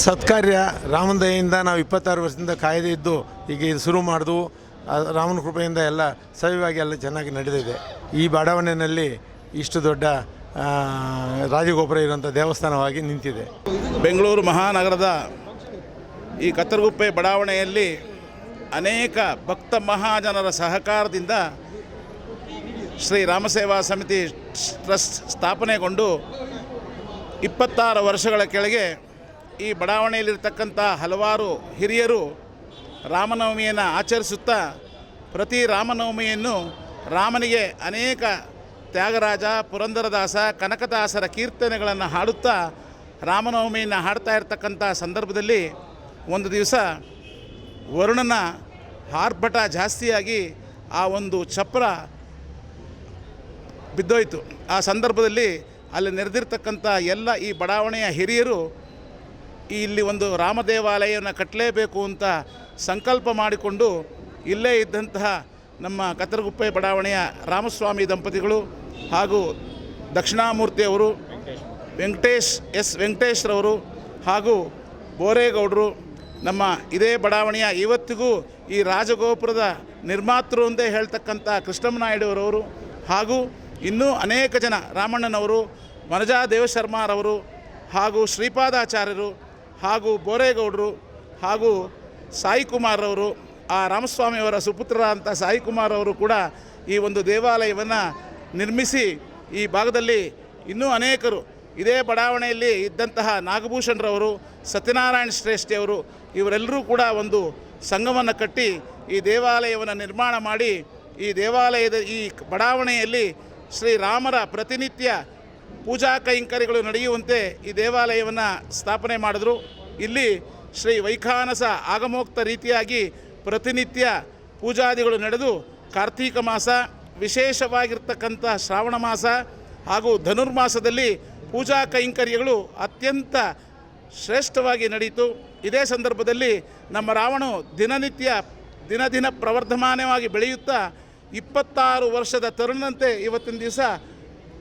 ಇದೊಂದು ಸತ್ಕಾರ್ಯ ರಾಮನ ದಯೆಯಿಂದ ನಾವು ಇಪ್ಪತ್ತಾರು ವರ್ಷದಿಂದ ಕಾಯ್ದೆ ಇದ್ದು ಈಗ ಇದು ಶುರು ಮಾಡಿದ್ವು ರಾಮನ ಕೃಪೆಯಿಂದ ಎಲ್ಲ ಸವಿವಾಗಿ ಎಲ್ಲ ಚೆನ್ನಾಗಿ ನಡೆದಿದೆ. ಈ ಬಡಾವಣೆಯಲ್ಲಿ ಇಷ್ಟು ದೊಡ್ಡ ರಾಜಗೋಪುರ ಇರುವಂಥ ದೇವಸ್ಥಾನವಾಗಿ ನಿಂತಿದೆ. ಬೆಂಗಳೂರು ಮಹಾನಗರದ ಈ ಕತ್ತರಗುಪ್ಪೆ ಬಡಾವಣೆಯಲ್ಲಿ ಅನೇಕ ಭಕ್ತ ಮಹಾಜನರ ಸಹಕಾರದಿಂದ ಶ್ರೀ ರಾಮಸೇವಾ ಸಮಿತಿ ಟ್ರಸ್ಟ್ ಸ್ಥಾಪನೆಗೊಂಡು ಇಪ್ಪತ್ತಾರು ವರ್ಷಗಳ ಕೆಳಗೆ ಈ ಬಡಾವಣೆಯಲ್ಲಿರ್ತಕ್ಕಂಥ ಹಲವಾರು ಹಿರಿಯರು ರಾಮನವಮಿಯನ್ನು ಆಚರಿಸುತ್ತಾ ಪ್ರತಿ ರಾಮನವಮಿಯನ್ನು ರಾಮನಿಗೆ ಅನೇಕ ತ್ಯಾಗರಾಜ, ಪುರಂದರದಾಸ, ಕನಕದಾಸರ ಕೀರ್ತನೆಗಳನ್ನು ಹಾಡುತ್ತಾ ರಾಮನವಮಿಯನ್ನು ಹಾಡ್ತಾ ಇರ್ತಕ್ಕಂಥ ಸಂದರ್ಭದಲ್ಲಿ ಒಂದು ದಿವಸ ವರುಣನ ಹಾರ್ಭಟ ಜಾಸ್ತಿಯಾಗಿ ಆ ಒಂದು ಚಪ್ರ ಬಿದ್ದೋಯ್ತು. ಆ ಸಂದರ್ಭದಲ್ಲಿ ಅಲ್ಲಿ ನೆರೆದಿರ್ತಕ್ಕಂಥ ಎಲ್ಲ ಈ ಬಡಾವಣೆಯ ಹಿರಿಯರು ಇಲ್ಲಿ ಒಂದು ರಾಮ ದೇವಾಲಯವನ್ನು ಕಟ್ಟಲೇಬೇಕು ಅಂತ ಸಂಕಲ್ಪ ಮಾಡಿಕೊಂಡು ಇಲ್ಲೇ ಇದ್ದಂತಹ ನಮ್ಮ ಕತ್ತರಗುಪ್ಪೆ ಬಡಾವಣೆಯ ರಾಮಸ್ವಾಮಿ ದಂಪತಿಗಳು ಹಾಗೂ ದಕ್ಷಿಣಾಮೂರ್ತಿಯವರು ವೆಂಕಟೇಶ್ ಎಸ್ ವೆಂಕಟೇಶ್ರವರು ಹಾಗೂ ಬೋರೇಗೌಡರು ನಮ್ಮ ಇದೇ ಬಡಾವಣೆಯ ಇವತ್ತಿಗೂ ಈ ರಾಜಗೋಪುರದ ನಿರ್ಮಾತೃ ಅಂತೇ ಹೇಳ್ತಕ್ಕಂಥ ಕೃಷ್ಣಮ್ಮನಾಯ್ಡುವರವರು ಹಾಗೂ ಇನ್ನೂ ಅನೇಕ ಜನ ರಾಮಣ್ಣನವರು, ವನಜಾ ದೇವಶರ್ಮಾರವರು ಹಾಗೂ ಶ್ರೀಪಾದಾಚಾರ್ಯರು ಹಾಗೂ ಬೋರೇಗೌಡರು ಹಾಗೂ ಸಾಯಿ ಕುಮಾರ್ರವರು ಆ ರಾಮಸ್ವಾಮಿಯವರ ಸುಪುತ್ರ ಅಂತ ಸಾಯಿ ಕುಮಾರ್ ಅವರು ಕೂಡ ಈ ಒಂದು ದೇವಾಲಯವನ್ನು ನಿರ್ಮಿಸಿ ಈ ಭಾಗದಲ್ಲಿ ಇನ್ನೂ ಅನೇಕರು, ಇದೇ ಬಡಾವಣೆಯಲ್ಲಿ ಇದ್ದಂತಹ ನಾಗಭೂಷಣರವರು, ಸತ್ಯನಾರಾಯಣ ಶ್ರೇಷ್ಠಿಯವರು, ಇವರೆಲ್ಲರೂ ಕೂಡ ಒಂದು ಸಂಘವನ್ನು ಕಟ್ಟಿ ಈ ದೇವಾಲಯವನ್ನು ನಿರ್ಮಾಣ ಮಾಡಿ ಈ ದೇವಾಲಯದ ಈ ಬಡಾವಣೆಯಲ್ಲಿ ಶ್ರೀರಾಮರ ಪ್ರತಿನಿತ್ಯ ಪೂಜಾ ಕೈಂಕರ್ಯಗಳು ನಡೆಯುವಂತೆ ಈ ದೇವಾಲಯವನ್ನು ಸ್ಥಾಪನೆ ಮಾಡಿದ್ರು. ಇಲ್ಲಿ ಶ್ರೀ ವೈಖಾನಸ ಆಗಮೋಕ್ತ ರೀತಿಯಾಗಿ ಪ್ರತಿನಿತ್ಯ ಪೂಜಾದಿಗಳು ನಡೆದು ಕಾರ್ತೀಕ ಮಾಸ ವಿಶೇಷವಾಗಿರ್ತಕ್ಕಂಥ ಶ್ರಾವಣ ಮಾಸ ಹಾಗೂ ಧನುರ್ಮಾಸದಲ್ಲಿ ಪೂಜಾ ಕೈಂಕರ್ಯಗಳು ಅತ್ಯಂತ ಶ್ರೇಷ್ಠವಾಗಿ ನಡೆಯಿತು. ಇದೇ ಸಂದರ್ಭದಲ್ಲಿ ನಮ್ಮ ರಾವಣ ದಿನನಿತ್ಯ ದಿನ ದಿನ ಪ್ರವರ್ಧಮಾನವಾಗಿ ಬೆಳೆಯುತ್ತಾ ಇಪ್ಪತ್ತಾರು ವರ್ಷದ ತರುಣಂತೆ ಇವತ್ತಿನ ದಿವಸ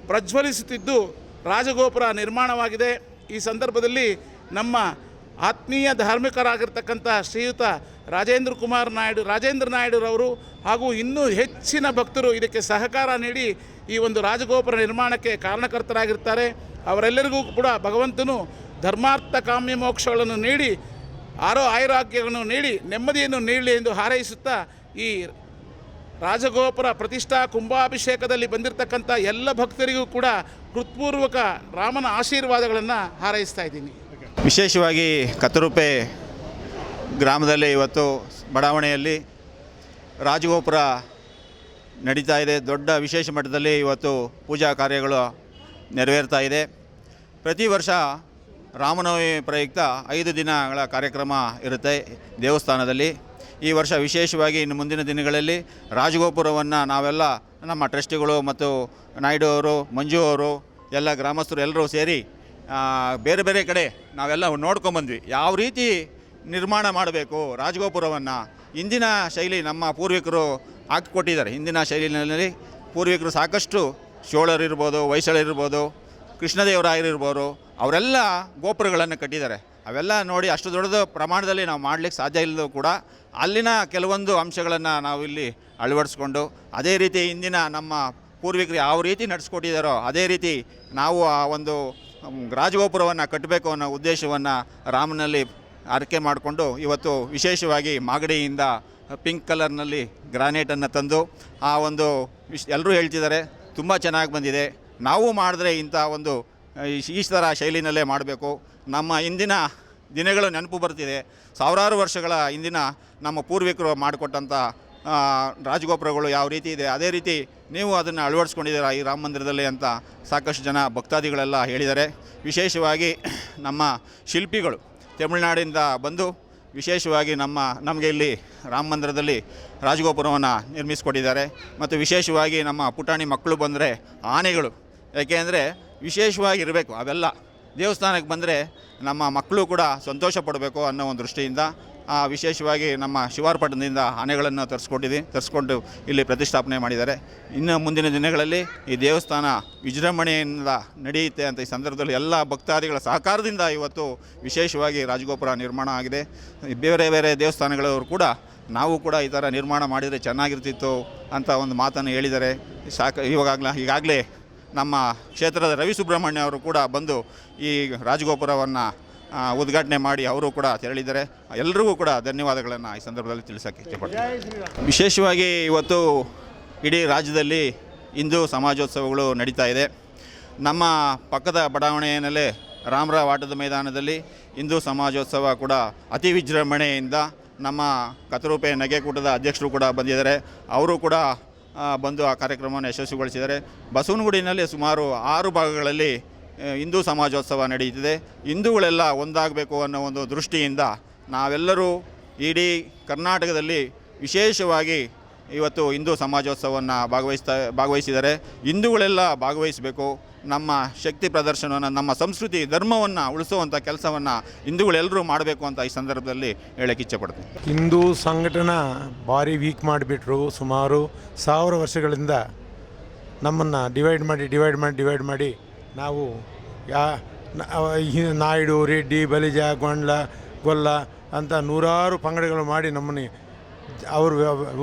ಪ್ರಜ್ವಲಿಸುತ್ತಿದ್ದು ರಾಜಗೋಪುರ ನಿರ್ಮಾಣವಾಗಿದೆ. ಈ ಸಂದರ್ಭದಲ್ಲಿ ನಮ್ಮ ಆತ್ಮೀಯ ಧಾರ್ಮಿಕರಾಗಿರ್ತಕ್ಕಂಥ ಶ್ರೀಯುತ ರಾಜೇಂದ್ರ ಕುಮಾರ್ ನಾಯ್ಡು, ರಾಜೇಂದ್ರ ನಾಯ್ಡುರವರು ಹಾಗೂ ಇನ್ನೂ ಹೆಚ್ಚಿನ ಭಕ್ತರು ಇದಕ್ಕೆ ಸಹಕಾರ ನೀಡಿ ಈ ಒಂದು ರಾಜಗೋಪುರ ನಿರ್ಮಾಣಕ್ಕೆ ಕಾರಣಕರ್ತರಾಗಿರ್ತಾರೆ. ಅವರೆಲ್ಲರಿಗೂ ಕೂಡ ಭಗವಂತನು ಧರ್ಮಾರ್ಥ ಕಾಮ್ಯ ಮೋಕ್ಷಗಳನ್ನು ನೀಡಿ, ಆರೋ ಆಯುರಾಗ್ಯಗಳನ್ನು ನೀಡಿ, ನೆಮ್ಮದಿಯನ್ನು ನೀಡಲಿ ಎಂದು ಹಾರೈಸುತ್ತಾ ಈ ರಾಜಗೋಪುರ ಪ್ರತಿಷ್ಠಾ ಕುಂಭಾಭಿಷೇಕದಲ್ಲಿ ಬಂದಿರತಕ್ಕಂಥ ಎಲ್ಲ ಭಕ್ತರಿಗೂ ಕೂಡ ಹೃತ್ಪೂರ್ವಕ ರಾಮನ ಆಶೀರ್ವಾದಗಳನ್ನು ಹಾರೈಸ್ತಾ ಇದ್ದೀನಿ. ವಿಶೇಷವಾಗಿ ಕತ್ತರೂಪೆ ಗ್ರಾಮದಲ್ಲಿ ಇವತ್ತು ಬಡಾವಣೆಯಲ್ಲಿ ರಾಜಗೋಪುರ ನಡೀತಾ ಇದೆ. ದೊಡ್ಡ ವಿಶೇಷ ಮಟ್ಟದಲ್ಲಿ ಇವತ್ತು ಪೂಜಾ ಕಾರ್ಯಗಳು ನೆರವೇರ್ತಾ ಇದೆ. ಪ್ರತಿ ವರ್ಷ ರಾಮನವಮಿ ಪ್ರಯುಕ್ತ ಐದು ದಿನಗಳ ಕಾರ್ಯಕ್ರಮ ಇರುತ್ತೆ ದೇವಸ್ಥಾನದಲ್ಲಿ. ಈ ವರ್ಷ ವಿಶೇಷವಾಗಿ ಇನ್ನು ಮುಂದಿನ ದಿನಗಳಲ್ಲಿ ರಾಜಗೋಪುರವನ್ನು ನಾವೆಲ್ಲ ನಮ್ಮ ಟ್ರಸ್ಟಿಗಳು ಮತ್ತು ನಾಯ್ಡು ಅವರು, ಮಂಜು ಅವರು, ಎಲ್ಲ ಗ್ರಾಮಸ್ಥರು ಎಲ್ಲರೂ ಸೇರಿ ಬೇರೆ ಬೇರೆ ಕಡೆ ನಾವೆಲ್ಲ ನೋಡ್ಕೊಂಬಂದ್ವಿ. ಯಾವ ರೀತಿ ನಿರ್ಮಾಣ ಮಾಡಬೇಕು ರಾಜಗೋಪುರವನ್ನು? ಇಂದಿನ ಶೈಲಿ ನಮ್ಮ ಪೂರ್ವಿಕರು ಹಾಕಿಕೊಟ್ಟಿದ್ದಾರೆ. ಹಿಂದಿನ ಶೈಲಿನಲ್ಲಿ ಪೂರ್ವಿಕರು ಸಾಕಷ್ಟು ಚೋಳರಿರ್ಬೋದು, ಹೊಯ್ಸಳರಿರ್ಬೋದು ಕೃಷ್ಣದೇವರಾಯರಿರ್ಬೋದು ಅವರೆಲ್ಲ ಗೋಪುರಗಳನ್ನು ಕಟ್ಟಿದ್ದಾರೆ. ಅವೆಲ್ಲ ನೋಡಿ ಅಷ್ಟು ದೊಡ್ಡದು ಪ್ರಮಾಣದಲ್ಲಿ ನಾವು ಮಾಡಲಿಕ್ಕೆ ಸಾಧ್ಯ ಇಲ್ಲದೂ ಕೂಡ ಅಲ್ಲಿನ ಕೆಲವೊಂದು ಅಂಶಗಳನ್ನು ನಾವು ಇಲ್ಲಿ ಅಳವಡಿಸ್ಕೊಂಡು, ಅದೇ ರೀತಿ ಇಂದಿನ ನಮ್ಮ ಪೂರ್ವಿಕರು ಯಾವ ರೀತಿ ನಡೆಸ್ಕೊಟ್ಟಿದ್ದಾರೋ, ಅದೇ ರೀತಿ ನಾವು ಆ ಒಂದು ರಾಜಗೋಪುರವನ್ನು ಕಟ್ಟಬೇಕು ಅನ್ನೋ ಉದ್ದೇಶವನ್ನು ರಾಮನಲ್ಲಿ ಆರೈಕೆ ಮಾಡಿಕೊಂಡು ಇವತ್ತು ವಿಶೇಷವಾಗಿ ಮಾಗಡಿಯಿಂದ ಪಿಂಕ್ ಕಲರ್ನಲ್ಲಿ ಗ್ರಾನೈಟನ್ನು ತಂದು ಆ ಒಂದು ವಿಶ್, ಎಲ್ಲರೂ ಹೇಳ್ತಿದ್ದಾರೆ, ತುಂಬ ಚೆನ್ನಾಗಿ ಬಂದಿದೆ. ನಾವು ಮಾಡಿದ್ರೆ ಇಂಥ ಒಂದು ಈ- ಥರ ಶೈಲಿನಲ್ಲೇ ಮಾಡಬೇಕು. ನಮ್ಮ ಇಂದಿನ ದಿನಗಳು ನೆನಪು ಬರ್ತಿದೆ. ಸಾವಿರಾರು ವರ್ಷಗಳ ಇಂದಿನ ನಮ್ಮ ಪೂರ್ವಿಕರು ಮಾಡಿಕೊಟ್ಟಂಥ ರಾಜಗೋಪುರಗಳು ಯಾವ ರೀತಿ ಇದೆ, ಅದೇ ರೀತಿ ನೀವು ಅದನ್ನು ಅಳವಡಿಸ್ಕೊಂಡಿದ್ದೀರಾ ಈ ರಾಮ ಮಂದಿರದಲ್ಲಿ ಅಂತ ಸಾಕಷ್ಟು ಜನ ಭಕ್ತಾದಿಗಳೆಲ್ಲ ಹೇಳಿದ್ದಾರೆ. ವಿಶೇಷವಾಗಿ ನಮ್ಮ ಶಿಲ್ಪಿಗಳು ತಮಿಳುನಾಡಿಂದ ಬಂದು ವಿಶೇಷವಾಗಿ ನಮ್ಮ, ನಮಗೆ ಇಲ್ಲಿ ರಾಮ ಮಂದಿರದಲ್ಲಿ ರಾಜಗೋಪುರವನ್ನು ನಿರ್ಮಿಸಿಕೊಟ್ಟಿದ್ದಾರೆ. ಮತ್ತು ವಿಶೇಷವಾಗಿ ನಮ್ಮ ಪುಟಾಣಿ ಮಕ್ಕಳು ಬಂದರೆ ಆನೆಗಳು ಯಾಕೆಂದರೆ ವಿಶೇಷವಾಗಿ ಇರಬೇಕು ಅವೆಲ್ಲ. ದೇವಸ್ಥಾನಕ್ಕೆ ಬಂದರೆ ನಮ್ಮ ಮಕ್ಕಳು ಕೂಡ ಸಂತೋಷ ಪಡಬೇಕು ಅನ್ನೋ ಒಂದು ದೃಷ್ಟಿಯಿಂದ ವಿಶೇಷವಾಗಿ ನಮ್ಮ ಶಿವಾರ್ಪಟ್ಟಣದಿಂದ ಆನೆಗಳನ್ನು ತರಿಸ್ಕೊಂಡಿದ್ದೀವಿ ತರಿಸ್ಕೊಂಡು ಇಲ್ಲಿ ಪ್ರತಿಷ್ಠಾಪನೆ ಮಾಡಿದ್ದಾರೆ. ಇನ್ನು ಮುಂದಿನ ದಿನಗಳಲ್ಲಿ ಈ ದೇವಸ್ಥಾನ ವಿಜೃಂಭಣೆಯಿಂದ ನಡೆಯುತ್ತೆ ಅಂತ ಈ ಸಂದರ್ಭದಲ್ಲಿ ಎಲ್ಲ ಭಕ್ತಾದಿಗಳ ಸಹಕಾರದಿಂದ ಇವತ್ತು ವಿಶೇಷವಾಗಿ ರಾಜಗೋಪುರ ನಿರ್ಮಾಣ ಆಗಿದೆ. ಬೇರೆ ಬೇರೆ ದೇವಸ್ಥಾನಗಳವರು ಕೂಡ ನಾವು ಕೂಡ ಈ ಥರ ನಿರ್ಮಾಣ ಮಾಡಿದರೆ ಚೆನ್ನಾಗಿರ್ತಿತ್ತು ಅಂತ ಒಂದು ಮಾತನ್ನು ಹೇಳಿದ್ದಾರೆ. ಸಾಕ ಇವಾಗಲೇ ಈಗಾಗಲೇ ನಮ್ಮ ಕ್ಷೇತ್ರದ ರವಿ ಸುಬ್ರಹ್ಮಣ್ಯ ಅವರು ಕೂಡ ಬಂದು ಈ ರಾಜಗೋಪುರವನ್ನು ಉದ್ಘಾಟನೆ ಮಾಡಿ ಅವರು ಕೂಡ ತೆರಳಿದ್ದಾರೆ. ಎಲ್ಲರಿಗೂ ಕೂಡ ಧನ್ಯವಾದಗಳನ್ನು ಈ ಸಂದರ್ಭದಲ್ಲಿ ತಿಳಿಸೋಕ್ಕೆ ಇಷ್ಟಪಡ್ತೀನಿ. ವಿಶೇಷವಾಗಿ ಇವತ್ತು ಇಡೀ ರಾಜ್ಯದಲ್ಲಿ ಹಿಂದೂ ಸಮಾಜೋತ್ಸವಗಳು ನಡೀತಾ ಇದೆ. ನಮ್ಮ ಪಕ್ಕದ ಬಡಾವಣೆಯಲ್ಲೇ ರಾಮರಾವ್ ಆಟದ ಮೈದಾನದಲ್ಲಿ ಹಿಂದೂ ಸಮಾಜೋತ್ಸವ ಕೂಡ ಅತಿ ವಿಜೃಂಭಣೆಯಿಂದ ನಮ್ಮ ಕತರೂಪೆ ನಗೆಕೂಟದ ಅಧ್ಯಕ್ಷರು ಕೂಡ ಬಂದಿದ್ದಾರೆ. ಅವರು ಕೂಡ ಬಂದು ಆ ಕಾರ್ಯಕ್ರಮವನ್ನು ಯಶಸ್ವಿಗೊಳಿಸಿದ್ದಾರೆ. ಬಸವನಗುಡಿನಲ್ಲಿ ಸುಮಾರು ಆರು ಭಾಗಗಳಲ್ಲಿ ಹಿಂದೂ ಸಮಾಜೋತ್ಸವ ನಡೆಯುತ್ತಿದೆ. ಹಿಂದೂಗಳೆಲ್ಲ ಒಂದಾಗಬೇಕು ಅನ್ನೋ ಒಂದು ದೃಷ್ಟಿಯಿಂದ ನಾವೆಲ್ಲರೂ ಇಡೀ ಕರ್ನಾಟಕದಲ್ಲಿ ವಿಶೇಷವಾಗಿ ಇವತ್ತು ಹಿಂದೂ ಸಮಾಜೋತ್ಸವವನ್ನು ಭಾಗವಹಿಸ್ತಾ ಭಾಗವಹಿಸಿದ್ದಾರೆ ಹಿಂದೂಗಳೆಲ್ಲ ಭಾಗವಹಿಸಬೇಕು. ನಮ್ಮ ಶಕ್ತಿ ಪ್ರದರ್ಶನವನ್ನು, ನಮ್ಮ ಸಂಸ್ಕೃತಿ, ಧರ್ಮವನ್ನು ಉಳಿಸುವಂಥ ಕೆಲಸವನ್ನು ಹಿಂದೂಗಳೆಲ್ಲರೂ ಮಾಡಬೇಕು ಅಂತ ಈ ಸಂದರ್ಭದಲ್ಲಿ ಹೇಳಕ್ಕೆ ಇಚ್ಛೆಪಡ್ತೀನಿ ಹಿಂದೂ ಸಂಘಟನೆ ಭಾರಿ ವೀಕ್ ಮಾಡಿಬಿಟ್ರು. ಸುಮಾರು ಸಾವಿರ ವರ್ಷಗಳಿಂದ ನಮ್ಮನ್ನು ಡಿವೈಡ್ ಮಾಡಿ ಡಿವೈಡ್ ಮಾಡಿ ಡಿವೈಡ್ ಮಾಡಿ ನಾವು ಯಾ ನಾಯ್ಡು, ರೆಡ್ಡಿ, ಬಲಿಜ, ಗೊಂಡ್ಲ, ಗೊಲ್ಲ ಅಂತ ನೂರಾರು ಪಂಗಡಗಳು ಮಾಡಿ ನಮ್ಮನ್ನು ಅವರು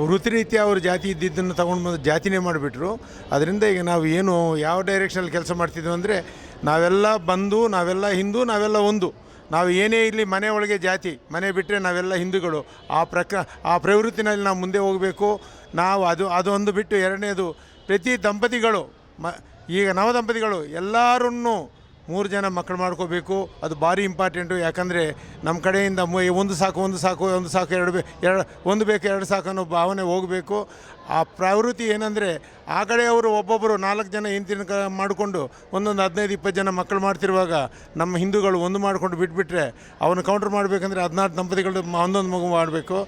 ವೃತ್ತಿ ರೀತಿ ಅವ್ರ ಜಾತಿ ಇದ್ದಿದ್ದನ್ನು ತಗೊಂಡು ಬಂದು ಜಾತಿನೇ ಮಾಡಿಬಿಟ್ರು. ಅದರಿಂದ ಈಗ ನಾವು ಏನು ಯಾವ ಡೈರೆಕ್ಷನಲ್ಲಿ ಕೆಲಸ ಮಾಡ್ತಿದ್ವಿ ಅಂದರೆ ನಾವೆಲ್ಲ ಬಂದು, ನಾವೆಲ್ಲ ಹಿಂದೂ, ನಾವೆಲ್ಲ ಒಂದು. ನಾವು ಏನೇ ಇಲ್ಲಿ ಮನೆ ಒಳಗೆ ಜಾತಿ, ಮನೆ ಬಿಟ್ಟರೆ ನಾವೆಲ್ಲ ಹಿಂದೂಗಳು. ಆ ಪ್ರಕ, ಆ ಪ್ರವೃತ್ತಿನಲ್ಲಿ ನಾವು ಮುಂದೆ ಹೋಗಬೇಕು. ನಾವು ಅದು, ಅದೊಂದು ಬಿಟ್ಟು ಎರಡನೇದು ಪ್ರತಿ ದಂಪತಿಗಳು, ಮ, ಈಗ ನವ ದಂಪತಿಗಳು ಎಲ್ಲರನ್ನೂ ಮೂರು ಜನ ಮಕ್ಕಳು ಮಾಡ್ಕೋಬೇಕು. ಅದು ಭಾರಿ ಇಂಪಾರ್ಟೆಂಟು ಯಾಕಂದರೆ ನಮ್ಮ ಕಡೆಯಿಂದ ಒಂದು ಸಾಕು ಒಂದು ಸಾಕು ಒಂದು ಸಾಕು, ಎರಡು ಬೇ, ಎರಡು, ಒಂದು ಬೇಕು, ಎರಡು ಸಾಕು ಅನ್ನೋ ಭಾವನೆ ಹೋಗಬೇಕು. ಆ ಪ್ರವೃತ್ತಿ ಏನಂದರೆ ಆ ಕಡೆಯವರು ಒಬ್ಬೊಬ್ಬರು ನಾಲ್ಕು ಜನ ಹೆಂಡತಿನ ಕ, ಮಾಡಿಕೊಂಡು ಒಂದೊಂದು ಹದಿನೈದು, ಇಪ್ಪತ್ತು ಜನ ಮಕ್ಕಳು ಮಾಡ್ತಿರುವಾಗ ನಮ್ಮ ಹಿಂದೂಗಳು ಒಂದು ಮಾಡಿಕೊಂಡು ಬಿಟ್ಬಿಟ್ರೆ ಅವನು ಕೌಂಟ್ರ್ ಮಾಡಬೇಕಂದ್ರೆ ಹದಿನಾರು ದಂಪತಿಗಳು ಒಂದೊಂದು ಮಗು ಮಾಡಬೇಕು.